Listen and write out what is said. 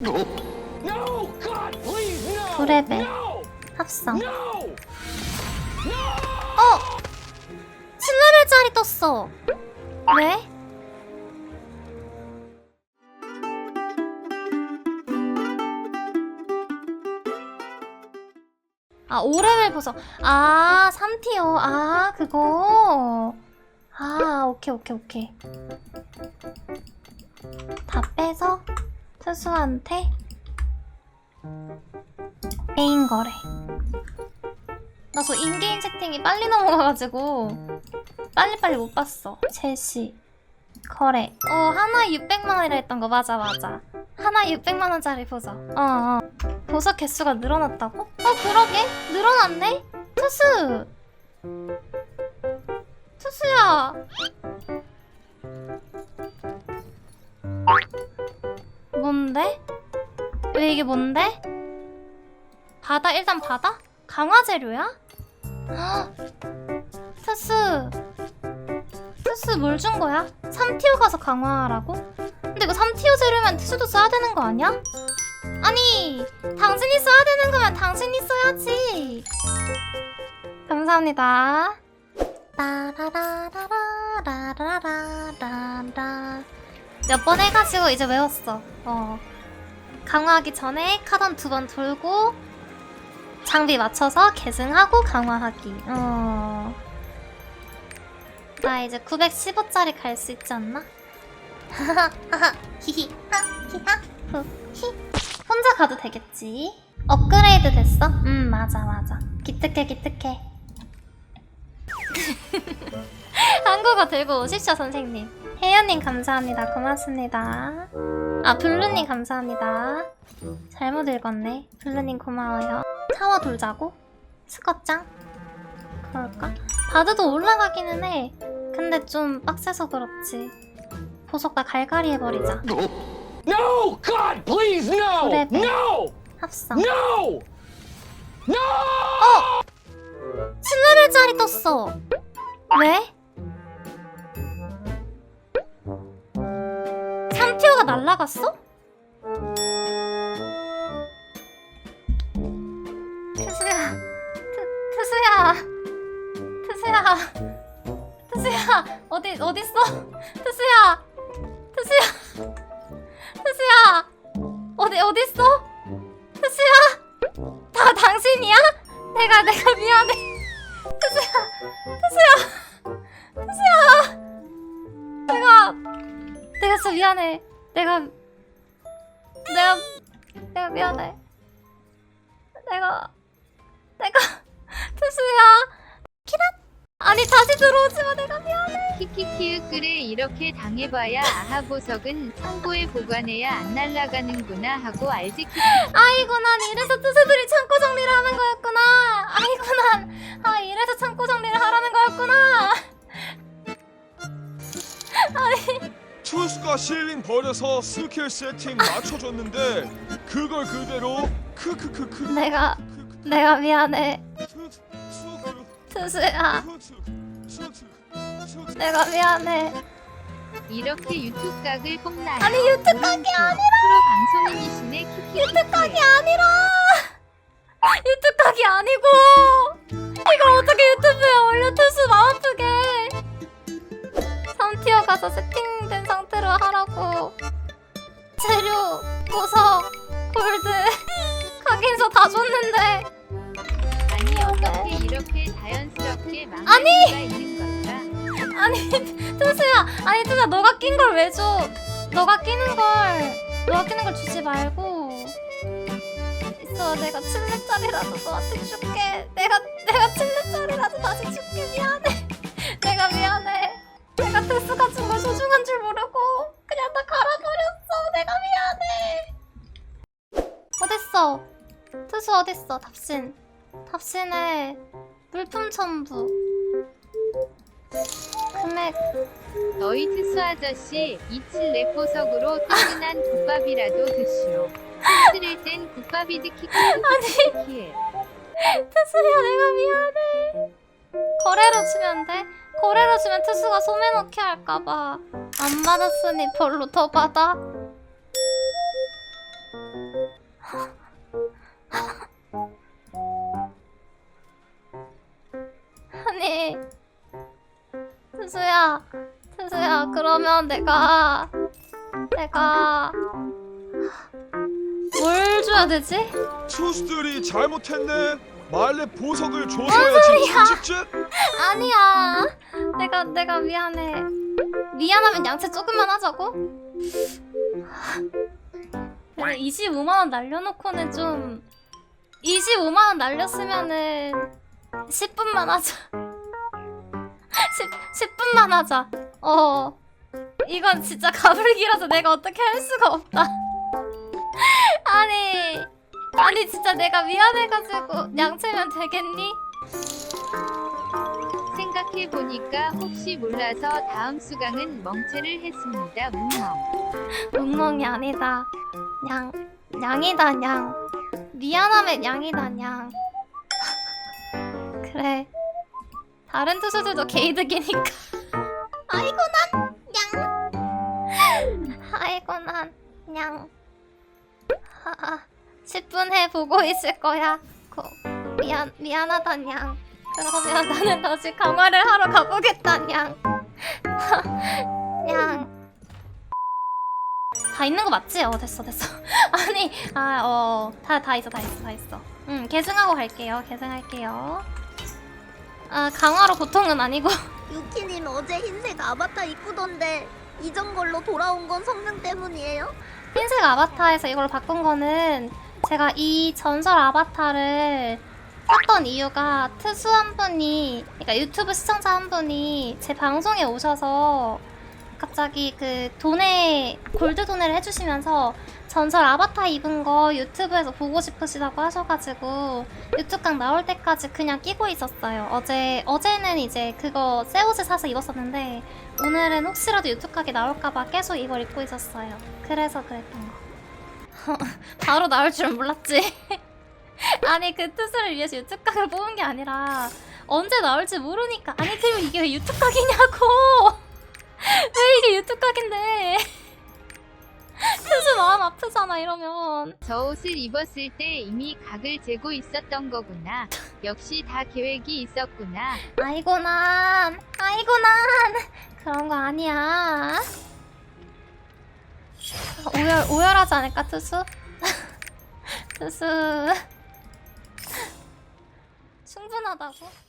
No, 합성. 어! 7레벨짜리 떴어 왜? 아 5레벨 보석 아 3티어 아 그거 아 오케이 오케이 오케이 다 빼서 투수한테 메인 거래 나 저 인게임 채팅이 빨리 넘어가가지고 빨리빨리 못 봤어. 제시 거래. 어 하나에 600만 원이라 했던 거 맞아 맞아. 하나에 600만 원짜리 보석. 어 어. 보석 개수가 늘어났다고? 어 그러게 늘어났네. 투수. 투수야. 뭔데? 왜 이게 뭔데? 바다 일단 바다? 강화 재료야? 헉, 투스 투스 뭘 준 거야? 3티어 가서 강화하라고? 근데 이거 3티어 재료면 투스도 써야 되는 거 아니야? 아니 당신이 써야 되는 거면 당신이 써야지 감사합니다 따라라라라라라라라 몇 번 해가지고 이제 외웠어 어 강화하기 전에 카던 두 번 돌고 장비 맞춰서 계승하고 강화하기. 어. 나 이제 915짜리 갈 수 있지 않나? 히히 혼자 가도 되겠지? 업그레이드 됐어? 음 맞아 맞아 기특해 기특해 한국어 들고 오십시오 선생님 혜연님 감사합니다 고맙습니다 아 블루님 감사합니다 잘못 읽었네 블루님 고마워요 타워 돌자고? 스컷장? 그럴까? 바드도 올라가기는 해. 근데 좀 빡세서 그렇지. 보석 다 갈갈이 해버리자. No, God, please, no. 브레벨. No, 합성. no, no. 7레벨짜리 떴어. 왜? 날라갔어? 트수야, 트, 트수야, 트수야, 트수야, 어디 있어? 트수야, 트수야, 트수야, 어디 있어? 트수야, 다 당신이야? 내가 내가 미안해. 트수야, 트수야, 트수야, 내가 내가 진짜 미안해. 내가 내가 내가 미안해. 내가 내가 투수야. 키라 아니 다시 들어오지 마. 내가 미안해. 키키키윽 그래 이렇게 당해봐야 아하 보석은 창고에 보관해야 안 날아가는구나 하고 알지 키 아이고 난 이래서 투수들이 창고 정리를 하는 거였 투수가 실링 버려서 스킬 세팅 맞춰줬는데 그걸 그대로 크크크크 내가 내가 미안해. 투수야 내가 미안해 이렇게 유튜브 각을 뽐나요 아니, 유튜브 각이 프로 방송인이시네 키키키키 유튜브 각이 아니라 유튜브 각이 아니고 이걸 어떻게 유튜브에 올려 투수 마음 아프게 3티어 가서 세팅된 상태로 하라고. 재료 보석 골드. 각인서 다 줬는데. 아니 어떻게 이렇게 자연스럽게 망할 아니! 수가 있는 걸까? 아니 투수야 아니 투수야 너가 낀 걸 왜 줘? 너가 끼는 걸 너가 끼는 걸 주지 말고. 있어 내가 7렙짜리라도 너한테 줄게. 내가 답신. 답신에 물품 첨부. 금액. 너희 트수 아저씨 이칠레 보석으로 뜨끈한 국밥이라도 드시오. 힘들을 땐 국밥이 드 키키키키키키 투수야 내가 미안해. 거래로 주면 돼? 거래로 주면 투수가 소매 넣기 할까봐. 안 받았으니 별로 더 받아 트수야 트수야 그러면 내가 내가 뭘 줘야 되지? 투수들이 잘못했네. 말레 보석을 줘서야지. 찝찝. 아니야 내가 내가 미안해 미안하면 양채 조금만 하자고? 근데 25만 원 날려놓고는 좀 25만 원 날렸으면은 10분만 하자 10, 10분만 하자 어 이건 진짜 가불기라서 내가 어떻게 할 수가 없다 아니 아니 진짜 내가 미안해가지고 양채면 되겠니? 생각해 보니까 혹시 몰라서 다음 수강은 멍체를 했습니다. 뭉멍. 멍멍이 아니다. 냥, 냥이다, 냥. 미안하면 냥이다, 냥. 그래. 다른 투수들도 게이득이니까. 아이고, 난, 냥. 아이고, 난, 냥. 하하. 10분 해 보고 있을 거야. 고, 미안, 미안하다, 냥. 그러면 나는 다시 강화를 하러 가보겠다, 냥. 냥. 다 있는 거 맞지? 어 됐어 됐어 아니 아어다 다 있어 다 있어 다 있어 응 계승하고 갈게요 계승할게요 아 강화로 보통은 아니고 유키님 어제 흰색 아바타 이쁘던데 이전 걸로 돌아온 건 성능 때문이에요? 흰색 아바타에서 이걸 바꾼 거는 제가 이 전설 아바타를 샀던 이유가 트수 한 분이 그러니까 유튜브 시청자 한 분이 제 방송에 오셔서 갑자기 그 돈에 골드 돈을 해주시면서 전설 아바타 입은 거 유튜브에서 보고 싶으시다고 하셔가지고 유튜브 강 나올 때까지 그냥 끼고 있었어요. 어제 어제는 이제 그거 새 옷을 사서 입었었는데 오늘은 혹시라도 유튜브각이 나올까봐 계속 이걸 입고 있었어요. 그래서 그랬던 거. 바로 나올 줄은 몰랐지. 아니 그 뜻을 위해서 유튜브각을 뽑은 게 아니라 언제 나올지 모르니까. 아니 그럼 이게 왜 유튜브각이냐고. 왜 이게 유튜브 각인데? 뜻은 마음 아프잖아 이러면. 저 옷을 입었을 때 이미 각을 재고 있었던 거구나. 역시 다 계획이 있었구나. 아이고 난 아이고 난 그런 거 아니야 오열 오열하지 않을까 투수 투수 충분하다고